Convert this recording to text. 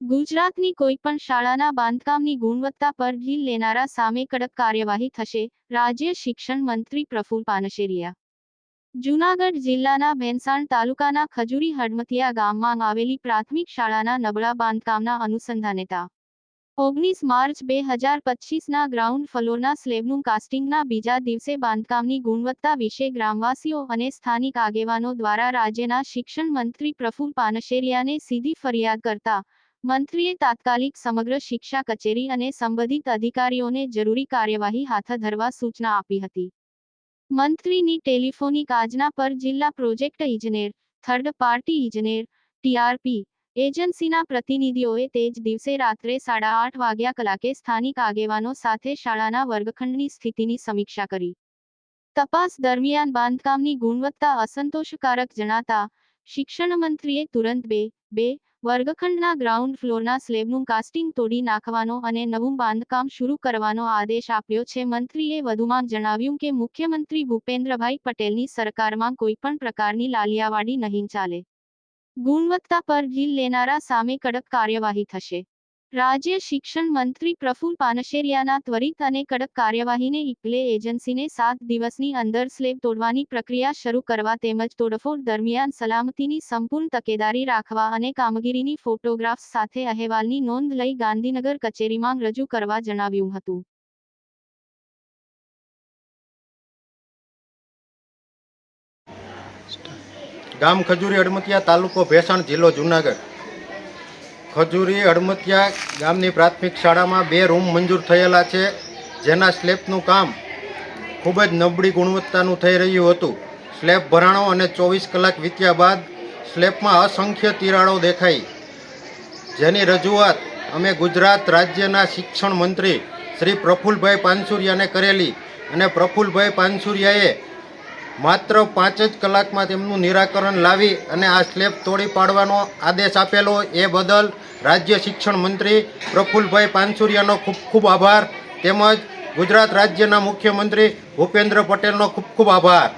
ગુજરાતની કોઈપણ શાળાના બાંધકામની ગુણવત્તા પર ઢીલ લેનારા સામે કડક કાર્યવાહી થશે, રાજ્ય શિક્ષણ મંત્રી પ્રફુલ પાનશેરિયા જૂનાગઢ જિલ્લાના ભેંસાણ તાલુકાના ખજુરી હડમતિયા ગામમાં આવેલી પ્રાથમિક શાળાના નબળા બાંધકામના અનુસંધાનેતા ઓગણીસ માર્ચ બે હજાર પચીસના ગ્રાઉન્ડ ફ્લોરના સ્લેબનું કાસ્ટિંગના બીજા દિવસે બાંધકામની ગુણવત્તા વિશે ગ્રામવાસીઓ અને સ્થાનિક આગેવાનો દ્વારા રાજ્યના શિક્ષણ મંત્રી પ્રફુલ પાનશેરિયાને સીધી ફરિયાદ કરતા મંત્રીએ તાત્કાલિક સમગ્ર શિક્ષા કચેરી અને સંબંધિત અધિકારીઓને જરૂરી કાર્યવાહી હાથ ધરવા સૂચના આપી હતી. મંત્રીની ટેલિફોનિક આજના પર જિલ્લા પ્રોજેક્ટ ઇજનેર, થર્ડ પાર્ટી ઇજનેર, ટીઆરપી એજન્સીના પ્રતિનિધિઓએ તે જ દિવસે રાત્રે સાડા આઠ વાગ્યા કલાકે સ્થાનિક આગેવાનો સાથે શાળાના વર્ગખંડની સ્થિતિની સમીક્ષા કરી. તપાસ દરમિયાન બાંધકામની ગુણવત્તા અસંતોષકારક જણાતા શિક્ષણ મંત્રીએ તુરંત બે બે વર્ગખંડના ગ્રાઉન્ડ ફ્લોરના સ્લેબનું કાસ્ટિંગ તોડી નાખવાનો અને નવું બાંધકામ શરૂ કરવાનો આદેશ આપ્યો છે. મંત્રીએ વધુમાં જણાવ્યું કે મુખ્યમંત્રી ભૂપેન્દ્રભાઈ પટેલની સરકારમાં કોઈપણ પ્રકારની લાલિયાવાડી નહીં ચાલે. ગુણવત્તા પર ઢીલ લેનારા સામે કડક કાર્યવાહી થશે. રાજ્ય શિક્ષણ મંત્રી પ્રફુલ પાનશેરિયાના ત્વરિત અને કડક કાર્યવાહીને ઇપલે એજન્સીને સાત દિવસની અંદર સ્લેબ તોડવાની પ્રક્રિયા શરૂ કરવા તેમજ તોડફોડ દરમિયાન સલામતીની સંપૂર્ણ તકેદારી રાખવા અને કામગીરીની ફોટોગ્રાફ્સ સાથે અહેવાલની નોંધ લઈ ગાંધીનગર કચેરીમાં રજૂ કરવા જણાવ્યું હતું. ગામ ખજૂરી અડમતિયા તાલુકો ભેસાણ જિલ્લો જુનાગઢ. ખજૂરી હડમતિયા ગામની પ્રાથમિક શાળામાં બે રૂમ મંજૂર થયેલા છે, જેના સ્લેબનું કામ ખૂબ જ નબળી ગુણવત્તાનું થઈ રહ્યું હતું. સ્લેબ ભરાણો અને ચોવીસ કલાક વીત્યા બાદ સ્લેબમાં અસંખ્ય તિરાડો દેખાઈ. જેની રજૂઆત અમે ગુજરાત રાજ્યના શિક્ષણ મંત્રી શ્રી પ્રફુલભાઈ પાનસુરિયાને કરેલી અને પ્રફુલભાઈ પાનસુરિયાએ માત્ર પાંચ જ કલાકમાં તેમનું નિરાકરણ લાવી અને આ સ્લેબ તોડી પાડવાનો આદેશ આપેલો એ બદલ રાજ્ય શિક્ષણ મંત્રી પ્રફુલભાઈ પાનસુરિયાનો ખૂબ ખૂબ આભાર. તેમજ ગુજરાત રાજ્યના મુખ્યમંત્રી ભૂપેન્દ્ર પટેલનો ખૂબ ખૂબ આભાર.